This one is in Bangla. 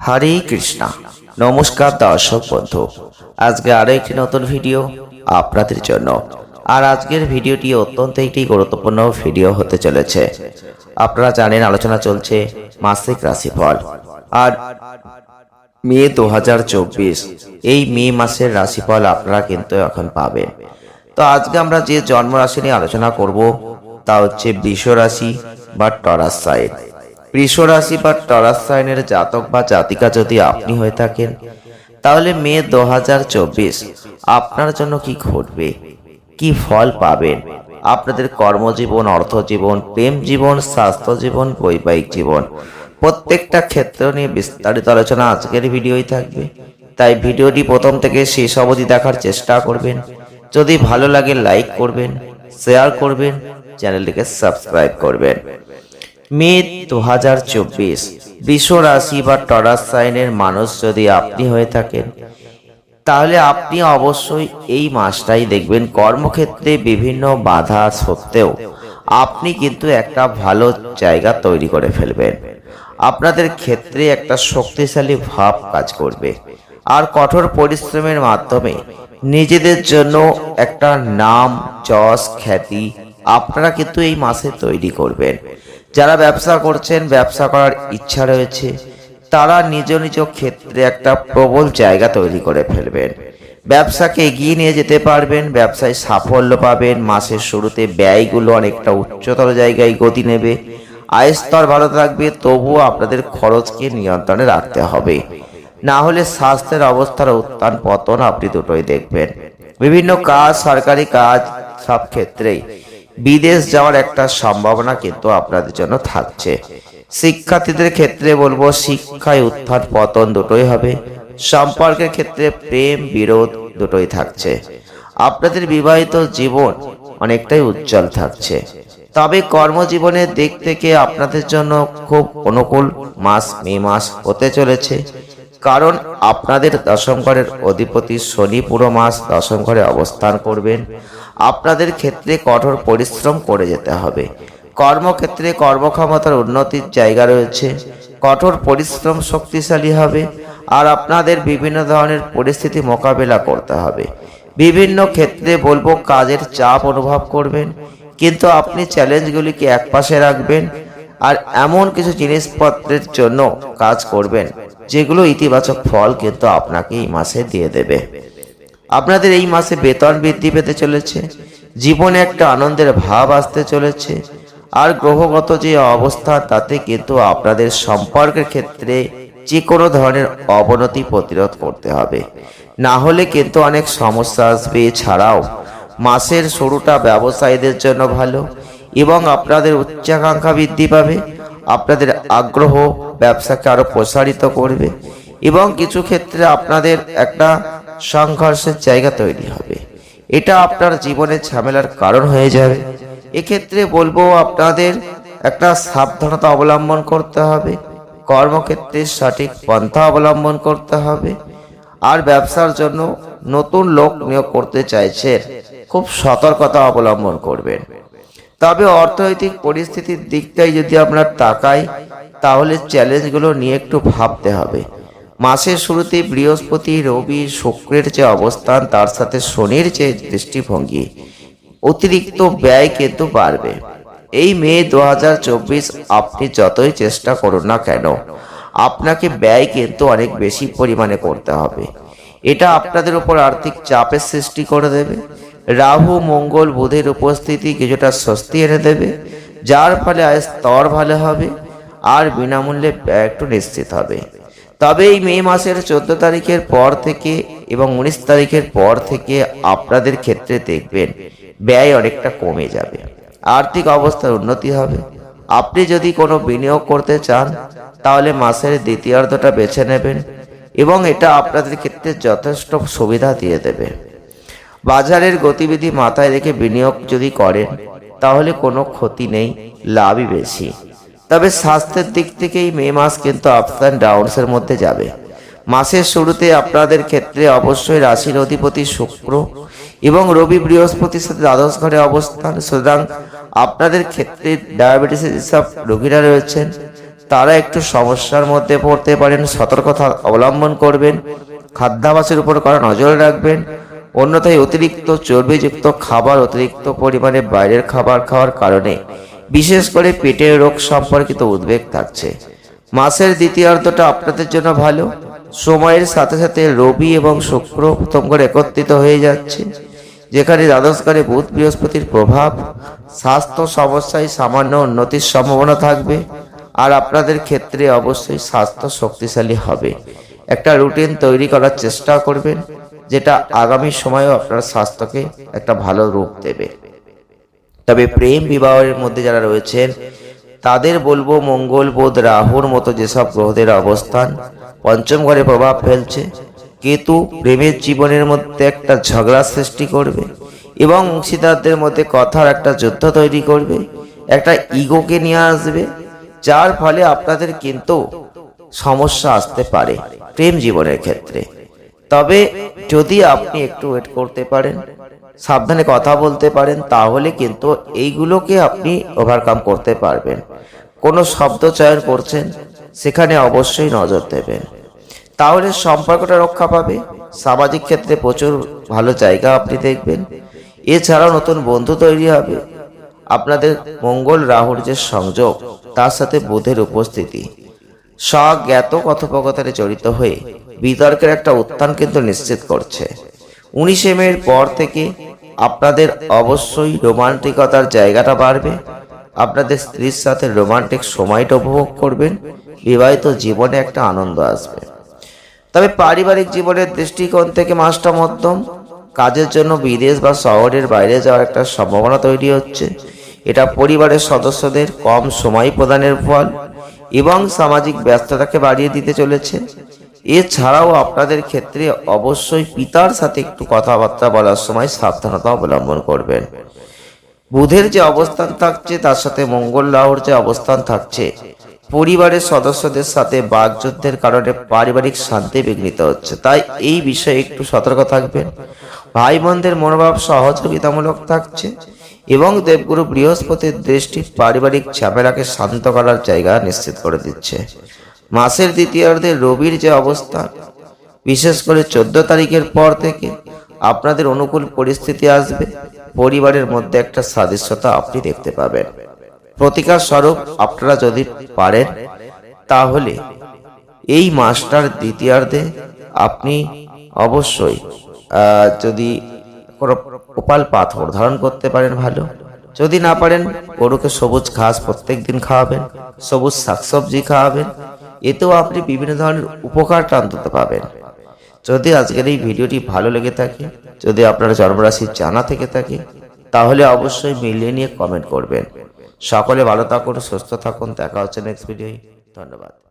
হরে কৃষ্ণা। নমস্কার দর্শক বন্ধু। আজকে আরও একটি নতুন ভিডিও আপনাদের জন্য। আর আজকের ভিডিওটি অত্যন্ত একটি গুরুত্বপূর্ণ ভিডিও হতে চলেছে। আপনারা জানেন আলোচনা চলছে মাসিক রাশিফল। আর মে দু হাজার চব্বিশ, এই মে মাসের রাশিফল আপনারা কিন্তু এখন পাবেন। তো আজকে আমরা যে জন্ম রাশি নিয়ে আলোচনা করব, তা হচ্ছে বৃষ রাশি বা টরাস সাইন বৃষ রাশি বা টরাস সাইনের জাতক বা জাতিকা যদি আপনি হয়ে থাকেন, তাহলে মে দু হাজার চব্বিশ আপনার জন্য কি ঘটবে? কি ফল পাবেন? আপনাদের কর্মজীবন, অর্থজীবন, প্রেম জীবন স্বাস্থ্য জীবন বৈবাহিক জীবন, প্রত্যেকটা ক্ষেত্র নিয়ে বিস্তারিত আলোচনা আজকের ভিডিওই থাকবে। তাই ভিডিওটি প্রথম থেকে শেষ অবধি দেখার চেষ্টা করবেন। যদি ভালো লাগে, লাইক করবেন, শেয়ার করবেন, চ্যানেলটিকে সাবস্ক্রাইব করবেন। মে দু হাজার চব্বিশ। বৃষ রাশি বা টরাস সাইনের মানুষ যদি আপনি হয়ে থাকেন, তাহলে আপনি অবশ্যই এই মাসটাই দেখবেন কর্মক্ষেত্রে বিভিন্ন বাধা সত্ত্বেও আপনি কিন্তু একটা ভালো জায়গা তৈরি করে ফেলবেন। আপনাদের ক্ষেত্রে একটা শক্তিশালী ভাব কাজ করবে। আর কঠোর পরিশ্রমের মাধ্যমে নিজেদের জন্য একটা নাম, যশ, খ্যাতি আপনারা কিন্তু এই মাসে তৈরি করবেন। যারা ব্যবসা করছেন, ব্যবসা করার ইচ্ছা রয়েছে, তারা নিজ নিজ ক্ষেত্রে একটা প্রবল জায়গা তৈরি করে ফেলবেন। ব্যবসাকে এগিয়ে নিয়ে যেতে পারবেন, ব্যবসায় সাফল্য পাবেন, মাসের শুরুতে ব্যয়গুলো অনেকটা উচ্চতর জায়গায় গতি নেবে আয় স্তর ভালো থাকবে, তবুও আপনাদের খরচকে নিয়ন্ত্রণে রাখতে হবে। না হলে স্বাস্থ্যের অবস্থার উত্থান পতন আপনি দুটোই দেখবেন। বিভিন্ন কাজ, সরকারি কাজ, সব ক্ষেত্রেই বিদেশ যাওয়ার একটা সম্ভাবনা কিন্তু আপনাদের জন্য থাকছে। শিক্ষার্থীদের ক্ষেত্রে বলব, শিক্ষায় উত্থান পতন দুটোই হবে। সম্পর্কের ক্ষেত্রে প্রেম, বিরোধ দুটোই থাকছে। আপনাদের বিবাহিত জীবন অনেকটাই উজ্জ্বল থাকছে। তবে কর্মজীবনের দিক থেকে আপনাদের জন্য খুব অনুকূল মাস মে মাস হতে চলেছে। কারণ আপনাদের দশম ঘরের অধিপতি শনি পুরো মাস দশম ঘরে অবস্থান করবেন। আপনাদের ক্ষেত্রে কঠোর পরিশ্রম করে যেতে হবে। কর্মক্ষেত্রে কর্মক্ষমতার উন্নতির জায়গা রয়েছে। কঠোর পরিশ্রম শক্তিশালী হবে আর আপনাদের বিভিন্ন ধরনের পরিস্থিতি মোকাবেলা করতে হবে। বিভিন্ন ক্ষেত্রে বলব কাজের চাপ অনুভব করবেন, কিন্তু আপনি চ্যালেঞ্জগুলিকে একপাশে রাখবেন আর এমন কিছু জিনিসপত্রের জন্য কাজ করবেন। যেগুলো ইতিবাচক ফল কিন্তু আপনাকে এই মাসে দিয়ে দেবে। আপনাদের এই মাসে বেতন বৃদ্ধি পেতে চলেছে, জীবনে একটা আনন্দের ভাব আসতে চলেছে, আর গ্রহগত যে অবস্থা তাতে কিন্তু আপনাদের সম্পর্কের ক্ষেত্রে যে কোনো ধরনের অবনতি প্রতিরোধ করতে হবে। না হলে কিন্তু অনেক সমস্যা আসবে, এছাড়াও মাসের শুরুটা ব্যবসায়ীদের জন্য ভালো এবং আপনাদের উচ্চাকাঙ্ক্ষা বৃদ্ধি পাবে। আপনাদের আগ্রহ ব্যবসাকে আরও প্রসারিত করবে এবং কিছু ক্ষেত্রে আপনাদের একটা সংঘর্ষের জায়গা তৈরি হবে। এটা আপনার জীবনের ঝামেলার কারণ হয়ে যাবে। এক্ষেত্রে বলব আপনাদের একটা সাবধানতা অবলম্বন করতে হবে, কর্মক্ষেত্রে সঠিক পন্থা অবলম্বন করতে হবে আর ব্যবসার জন্য নতুন লোক নিয়োগ করতে চাইছেন খুব সতর্কতা অবলম্বন করবেন। তবে অর্থনৈতিক পরিস্থিতির দিকটাই যদি আপনার তাকাই, তাহলে চ্যালেঞ্জগুলো নিয়ে একটু ভাবতে হবে। মাসের শুরুতে বৃহস্পতি, রবি, শুক্রের যে অবস্থান, তার সাথে শনির যে দৃষ্টিভঙ্গি, অতিরিক্ত ব্যয় কিন্তু বাড়বে। এই মে দু হাজার চব্বিশ আপনি যতই চেষ্টা করুন না কেন, আপনাকে ব্যয় কিন্তু অনেক বেশি পরিমাণে করতে হবে। এটা আপনাদের উপর আর্থিক চাপের সৃষ্টি করে দেবে। রাহু, মঙ্গল, বুধের উপস্থিতি কিছুটা স্বস্তি এনে দেবে, যার ফলে আয় স্তর ভালো হবে আর বিনামূল্যে একটু নিশ্চিত হবে। তবে এই মে মাসের চোদ্দ তারিখের পর থেকে এবং উনিশ তারিখের পর থেকে আপনাদের ক্ষেত্রে দেখবেন ব্যয় অনেকটা কমে যাবে। আর্থিক অবস্থার উন্নতি হবে। আপনি যদি কোনো বিনিয়োগ করতে চান, তাহলে মাসের দ্বিতীয়ার্ধটা বেছে নেবেন এবং এটা আপনাদের ক্ষেত্রে যথেষ্ট সুবিধা দিয়ে দেবে। বাজারের গতিবিধি মাথায় রেখে বিনিয়োগ যদি করেন তাহলে কোনো ক্ষতি নেই, লাভই বেশি। তবে স্বাস্থ্যের দিক থেকেই মে মাস কিন্তু আপস অ্যান্ড ডাউনসের মধ্যে যাবে। মাসের শুরুতে আপনাদের ক্ষেত্রে অবশ্যই রাশির অধিপতি শুক্র এবং রবি বৃহস্পতির সাথে দ্বাদশ ঘরে অবস্থান। সুতরাং আপনাদের ক্ষেত্রে ডায়াবেটিসের যেসব রোগীরা রয়েছেন, তারা একটু সমস্যার মধ্যে পড়তে পারেন, সতর্কতা অবলম্বন করবেন, খাদ্যাভাসের উপর করা নজর রাখবেন অন্যথায় অতিরিক্ত চর্বিযুক্ত খাবার অতিরিক্ত পরিমাণে বাইরের খাবার খাওয়ার কারণে বিশেষ করে পেটের রোগ সম্পর্কিত উদ্বেগ থাকছে। মাসের দ্বিতীয়ার্ধটা আপনাদের জন্য ভালো। সময়ের সাথে সাথে রবি এবং শুক্র প্রথম করে একত্রিত হয়ে যাচ্ছে, যেখানে দ্বাদশকারে বুধ বৃহস্পতির প্রভাব, স্বাস্থ্য সমস্যায় সামান্য উন্নতির সম্ভাবনা থাকবে, আর আপনাদের ক্ষেত্রে অবশ্যই স্বাস্থ্য শক্তিশালী হবে। একটা রুটিন তৈরি করার চেষ্টা করবেন। যেটা আগামী সময়েও আপনার স্বাস্থ্যকে একটা ভালো রূপ দেবে। তবে প্রেম বিবাহের মধ্যে যারা রয়েছেন, তাদের বলব মঙ্গল বোধ রাহুর মতো যেসব গ্রহদের অবস্থান, পঞ্চম ঘরে প্রভাব ফেলছে। কেতু প্রেমের জীবনের মধ্যে একটা ঝগড়া সৃষ্টি করবে এবং অংশীদারদের মধ্যে কথার একটা যুদ্ধ তৈরি করবে, একটা ইগোকে নিয়ে আসবে, যার ফলে আপনাদের কিন্তু সমস্যা আসতে পারে প্রেম জীবনের ক্ষেত্রে। তবে যদি আপনি একটু ওয়েট করতে পারেন, সাবধানে কথা বলতে পারেন, তাহলে কিন্তু এইগুলোকে আপনি ওভারকাম করতে পারবেন। কোনো শব্দ চয়ন করছেন, সেখানে অবশ্যই নজর দেবেন। তাহলে সম্পর্কটা রক্ষা পাবে। সামাজিক ক্ষেত্রে প্রচুর ভালো জায়গা আপনি দেখবেন। এছাড়াও নতুন বন্ধু তৈরি হবে। আপনাদের মঙ্গল রাহুর যে সংযোগ, তার সাথে বুধের উপস্থিতি। স্বজ্ঞাত কথোপকথনে জড়িত হয়ে বিতর্কের একটা উত্থান কিন্তু নিশ্চিত করছে। উনিশে মের পর থেকে আপনাদের অবশ্যই রোমান্টিকতার জায়গাটা বাড়বে। আপনাদের স্ত্রীর সাথে রোমান্টিক সময়টা উপভোগ করবেন। বিবাহিত জীবনে একটা আনন্দ আসবে। তবে পারিবারিক জীবনের দৃষ্টিকোণ থেকে মাসটা মধ্যম। কাজের জন্য বিদেশ বা শহরের বাইরে যাওয়ার একটা সম্ভাবনা তৈরি হচ্ছে। এটা পরিবারের সদস্যদের কম সময় প্রদানের ফল এবং সামাজিক ব্যস্ততাকে বাড়িয়ে দিতে চলেছে। এছাড়াও আপনাদের ক্ষেত্রে অবশ্যই পিতার সাথে একটু কথাবার্তা বলার সময় সাবধানতা অবলম্বন করবেন। বুধের যে অবস্থান থাকছে, তার সাথে মঙ্গল রাহুর যে অবস্থান থাকছে, পরিবারের সদস্যদের সাথে বাকযুদ্ধের কারণে পারিবারিক শান্তি বিঘ্নিত হচ্ছে। তাই এই বিষয়ে একটু সতর্ক থাকবেন। ভাই বোনদের মনোভাব সহযোগিতামূলক থাকছে এবং দেবগুরু বৃহস্পতির দৃষ্টি পারিবারিক ঝামেলাকে শান্ত করার জায়গা নিশ্চিত করে দিচ্ছে। মাসের দ্বিতীয়ার্ধে রবির যে অবস্থান বিশেষ করে চোদ্দ তারিখের পর থেকে আপনাদের অনুকূল পরিস্থিতি আসবে। পরিবারের মধ্যে একটা সাদৃশ্যতা আপনি দেখতে পাবেন। প্রতিকার স্বরূপ আপনারা যদি পারেন, তাহলে এই মাসটার দ্বিতীয়ার্ধে আপনি অবশ্যই যদি কোনো ওপাল পাথর ধারণ করতে পারেন ভালো। যদি না পারেন, গরুকে সবুজ ঘাস প্রত্যেক দিন খাওয়াবেন, সবুজ শাকসবজি খাওয়াবেন এতেও আপনি বিভিন্ন ধরনের উপকার টানতে পাবেন। যদি আজকের এই ভিডিওটি ভালো লেগে থাকে, যদি আপনার জন্মরাশি জানা থেকে থাকে, তাহলে অবশ্যই মিলিয়ে নিয়ে কমেন্ট করবেন। সকলে ভালো থাকুন, সুস্থ থাকুন, দেখা হচ্ছে নেক্সট ভিডিওয় ধন্যবাদ।